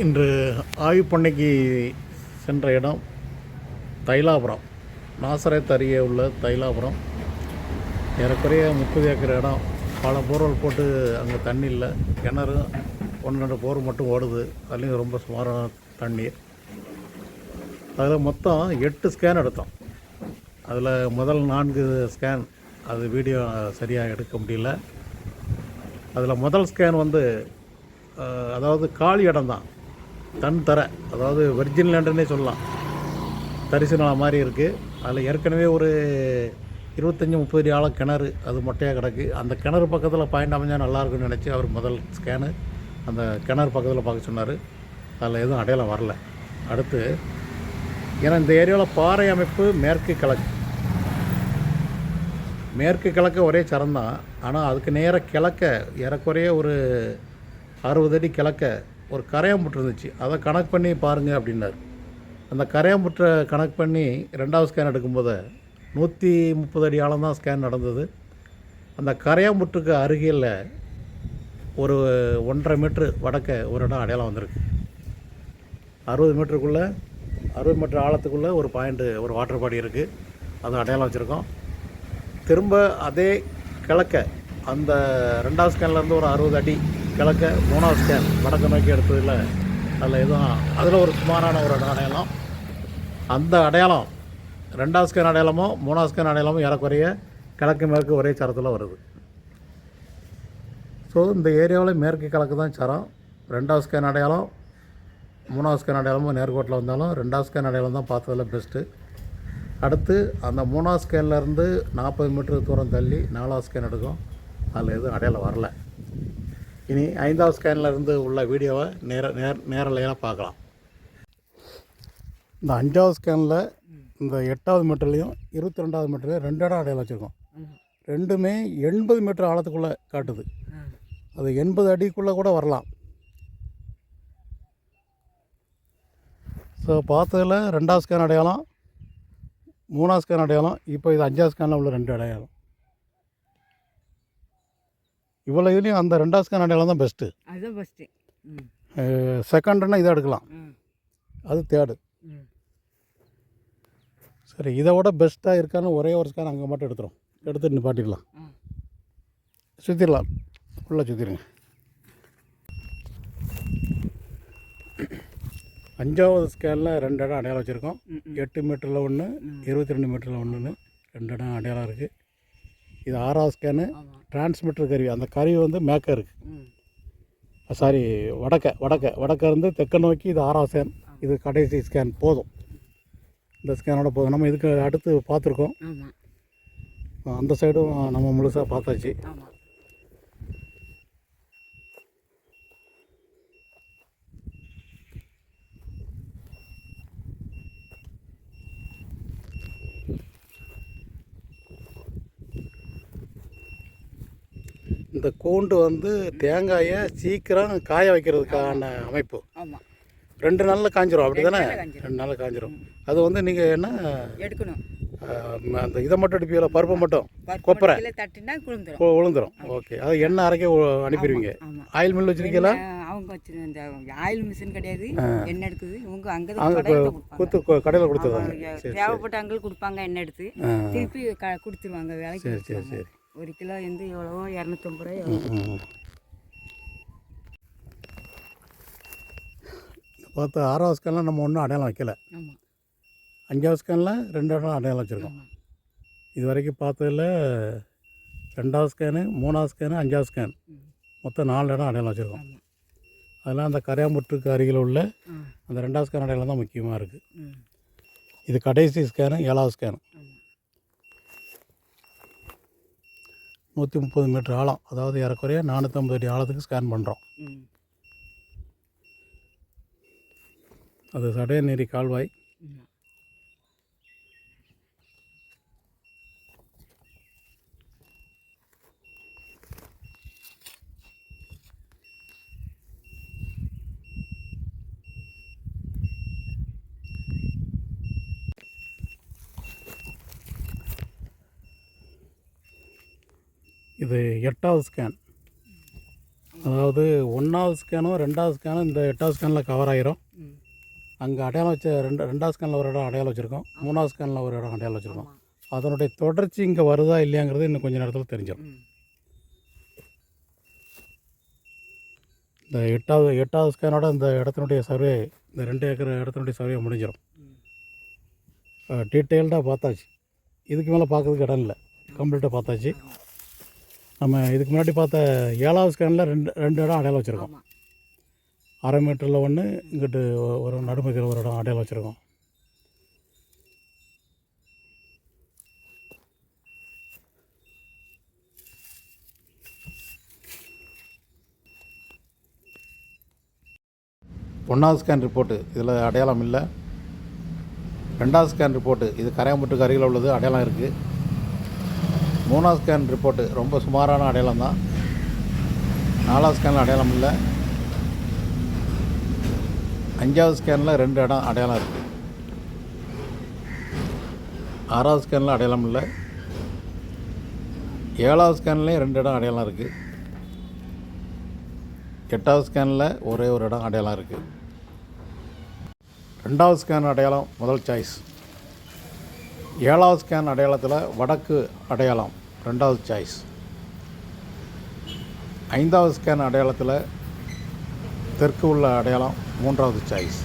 இன்று ஆய்வு பண்ணைக்கு சென்ற இடம் தைலாபுரம். நாசரத் அருகே உள்ள தைலாபுரம். ஏறக்குறைய முப்பது ஏக்கர் இடம். பல போர்வல் போட்டு அங்கே தண்ணி இல்லை. கிணறு ஒன்று ரெண்டு போர் மட்டும் ஓடுது. அதுலேயும் ரொம்ப சுமாரான தண்ணீர் அதில் மொத்தம் எட்டு ஸ்கேன் எடுத்தோம். அதில் முதல் நான்கு ஸ்கேன் அது வீடியோ சரியாக எடுக்க முடியல. அதில் முதல் ஸ்கேன் வந்து அதாவது காலி இடம் தான். தன் தர அதாவது வெர்ஜின் லேண்டுன்னே சொல்லலாம். தரிசு நிலம் மாதிரி இருக்குது அதில் ஏற்கனவே ஒரு இருபத்தஞ்சி முப்பது அடி கிணறு அது மொட்டையாக கிடக்கு. அந்த கிணறு பக்கத்தில் பாயிண்ட் அமைஞ்சால் நல்லா இருக்கும்னு நினச்சி அவர் முதல் ஸ்கேனு அந்த கிணறு பக்கத்தில் பார்க்க சொன்னார். அதில் எதுவும் அடையாளம் வரல. அடுத்து ஏன்னா இந்த ஏரியாவில் பாறை அமைப்பு மேற்கு கிழக்கு. மேற்கு கிழக்க ஒரே சரம் தான் ஆனால் அதுக்கு நேராக கிழக்க ஏறக்குறைய ஒரு அறுபது அடி கிழக்க ஒரு கரையாம்புட்டு இருந்துச்சு. அதை கணக்கு பண்ணி பாருங்கள் அப்படின்னார். அந்த கரையாம்புற்றை கணக்கு பண்ணி ரெண்டாவது ஸ்கேன் எடுக்கும்போது நூற்றி முப்பது அடி ஆழம் தான் ஸ்கேன் நடந்தது. அந்த கரையாம்புற்றுக்கு அருகில் ஒரு ஒன்றரை மீட்ரு வடக்க ஒரு இடம் அடையாளம் வந்திருக்கு. அறுபது மீட்டருக்குள்ளே அறுபது மீட்டர் ஆழத்துக்குள்ளே ஒரு பாயிண்ட்டு ஒரு வாட்டர் பாடி இருக்குது அது அடையாளம் வச்சுருக்கோம். திரும்ப அதே கிழக்க அந்த ரெண்டாவது ஸ்கேன்லேருந்து ஒரு அறுபது அடி கிழக்க மூணாவது ஸ்கேன் வடக்கு நோக்கி எடுத்ததில் அதில் எதுவும் அதில் ஒரு சுமாரான ஒரு அடையாளம். அந்த அடையாளம் ரெண்டாவது ஸ்கேன் அடையாளமும் மூணாவது ஸ்கேன் அடையாளமும் ஏறக்குறைய கிழக்கு மேற்கு ஒரே சரத்தில் வருது. ஸோ இந்த ஏரியாவில் மேற்கு கிழக்கு தான் சரம். ரெண்டாவது ஸ்கேன் அடையாளம் மூணாவது ஸ்கேன் அடையாளமும் நேர்கோட்டில் வந்தாலும் ரெண்டாவது ஸ்கேன் அடையாளம் தான் பார்த்ததில் பெஸ்ட்டு அடுத்து அந்த மூணாவது ஸ்கேன்லேருந்து நாற்பது மீட்டர் தூரம் தள்ளி நாலாவது ஸ்கேன் எடுக்கும். அதில் எதுவும் அடையாளம் வரல. இனி ஐந்தாவது ஸ்கேனில் இருந்து உள்ள வீடியோவை நேர நேர நேரலையாக பார்க்கலாம். இந்த அஞ்சாவது ஸ்கேனில் இந்த எட்டாவது மீட்டர்லேயும் இருபத்தி ரெண்டாவது மீட்டர்லையும் ரெண்டு இடம் அடையாளம் வச்சுருக்கோம். ரெண்டுமே எண்பது மீட்டர் ஆழத்துக்குள்ளே காட்டுது. அது எண்பது அடிக்குள்ளே கூட வரலாம். ஸோ பார்த்ததில் ரெண்டாவது ஸ்கேன் அடையாளம் மூணாவது ஸ்கேன் அடையாளம் இப்போ இது அஞ்சாவது ஸ்கேனில் உள்ள ரெண்டு அடையாளம். இவ்வளோ இதுலேயும் அந்த ரெண்டாவது ஸ்கேன் அடையாளம் தான் பெஸ்ட்டு அதுதான் ஃபஸ்ட்டு செகண்டுன்னா இதை எடுக்கலாம். அது தேர்டு சரி இதை விட பெஸ்ட்டாக இருக்கான்னு ஒரே ஒரு ஸ்கேன் அங்கே மட்டும் எடுத்துரும். எடுத்துட்டு நிப்பாட்டிடலாம். சுற்றிடலாம் ஃபுல்லாக சுற்றிடுங்க அஞ்சாவது ஸ்கேனில் ரெண்டு இடம் அடையாளம் வச்சுருக்கோம். எட்டு மீட்டரில் ஒன்று இருபத்தி ரெண்டு மீட்டரில் ஒன்றுன்னு ரெண்டு இடம் அடையாளம் இருக்குது இது ஆறாவது ஸ்கேனு டிரான்ஸ்மிட்டர் கருவி. அந்த கருவி வந்து மேக்க இருக்குது சாரி வடக்க வடக்க வடக்க இருந்து தெற்க நோக்கி இது ஆறாவது ஸ்கேன் இது கடைசி ஸ்கேன் போதும். இந்த ஸ்கேனோட போதும். நம்ம இதுக்கு அடுத்து பார்த்துருக்கோம். அந்த சைடும் நம்ம முழுசாக பார்த்தாச்சு. இந்த கூண்டு வந்து தேங்காயை சீக்கிரம் காய வைக்கிறதுக்கான அமைப்பு. ஆமாம் ரெண்டு நாளில் காஞ்சிரும் அப்படி தானே. ரெண்டு நாளில் காஞ்சிரும். அது வந்து நீங்கள் என்ன? எடுக்கணும். அந்த இதை மட்டும் எடுப்பீங்களா? பருப்பை மட்டும்? கொப்பரை. விழுந்துரும். ஓகே. அது எண்ணெய் அரைக்க அனுப்பிடுவீங்க? ஆயில் மில் வச்சுருக்கீங்களா? அவங்க வச்சு இந்த ஆயில் மிஷின் கிடையாது. எண்ணெய் எடுக்குது. இவங்க அங்கே அங்கே கடையில் கொடுப்பாங்க. குத்து கடையில் கொடுத்துருவாங்க தேவைப்பட்ட அங்கே கொடுப்பாங்க எண்ணெய் எடுத்து. திருப்பி க கொடுத்துருவாங்க வேலைக்கு சரி சரி. சரி. ஒரு கிலோ வந்து எவ்வளவோ? இரநூத்தம்பது ரூபாய். பார்த்து ஆறாவது ஸ்கேனில் நம்ம ஒன்றும் அடையாளம் வைக்கல. அஞ்சாவது ஸ்கேனில் ரெண்டு இடம் அடையாளம் வச்சுருக்கோம். இது வரைக்கும் பார்த்ததில் ரெண்டாவது ஸ்கேனு மூணாவது ஸ்கேனு அஞ்சாவது ஸ்கேன். மொத்தம் நாலு இடம் அடையாளம் வச்சுருக்கோம். அதெல்லாம் அந்த கரையாம்புற்றுக்கு அருகில் உள்ள அந்த ரெண்டாவது ஸ்கேன் அடையாளம் தான் முக்கியமாக இருக்குது இது கடைசி ஸ்கேனு ஏழாவது ஸ்கேனு ஆமாம் நூற்றி முப்பது மீட்டர் ஆழம் அதாவது ஏறக்குறைய நானூற்றம்பது அடி ஆழத்துக்கு ஸ்கேன் பண்ணுறோம் அது சடையநேரி கால்வாய். இது எட்டாவது ஸ்கேன் அதாவது ஒன்றாவது ஸ்கேனும் ரெண்டாவது ஸ்கேனும் இந்த எட்டாவது ஸ்கேனில் கவர் ஆயிரும். ம் அங்கே அடையாளம் வச்ச ரெண்டு ரெண்டாவது ஸ்கேனில் ஒரு இடம் அடையாளம் வச்சுருக்கோம். மூணாவது ஸ்கேனில் ஒரு இடம் அடையாளம் வச்சுருக்கோம். அதனுடைய தொடர்ச்சி இங்கே வருதா இல்லையாங்கிறது இன்னும் கொஞ்சம் நேரத்தில் தெரிஞ்சிடும் இந்த எட்டாவது எட்டாவது ஸ்கேனோட இந்த இடத்தினுடைய சர்வே இந்த ரெண்டு ஏக்கர் இடத்தினுடைய சர்வே முடிஞ்சிடும் டீட்டெயில்டாக பார்த்தாச்சு. இதுக்கு மேலே பார்க்கறதுக்கு இடம் இல்லை. கம்ப்ளீட்டாக பார்த்தாச்சு. நம்ம இதுக்கு முன்னாடி பார்த்த ஏழாவது ஸ்கேனில் ரெண்டு ரெண்டு இடம் அடையாளம் வச்சுருக்கோம். அரை மீட்டரில் ஒன்று இங்கிட்டு ஒரு நடுமதியில் ஒரு இடம் அடையாளம் வச்சுருக்கோம். ஒன்றாவது ஸ்கேன் ரிப்போர்ட்டு இதில் அடையாளம் இல்லை. ரெண்டாவது ஸ்கேன் ரிப்போர்ட்டு இது கரையாம்பட்டுக்கு அருகில் உள்ளது அடையாளம் இருக்குது மூணாவது ஸ்கேன் ரிப்போர்ட்டு ரொம்ப சுமாரான அடையாளம் தான். நாலாவது ஸ்கேனில் அடையாளம் இல்லை. அஞ்சாவது ஸ்கேனில் ரெண்டு இடம் அடையாளம் இருக்குது ஆறாவது ஸ்கேனில் அடையாளம் இல்லை. ஏழாவது ஸ்கேன்லேயும் ரெண்டு இடம் அடையாளம் இருக்குது எட்டாவது ஸ்கேனில் ஒரே ஒரு இடம் அடையாளம் இருக்குது ரெண்டாவது ஸ்கேன் அடையாளம் முதல் சாய்ஸ். ஏழாவது ஸ்கேன் அடையாளத்தில் வடக்கு அடையாளம். ரெண்டாவது சாய்ஸ் ஐந்தாவது ஸ்கேன் அடையாளத்தில் தெற்கு உள்ள அடையாளம் மூன்றாவது சாய்ஸ்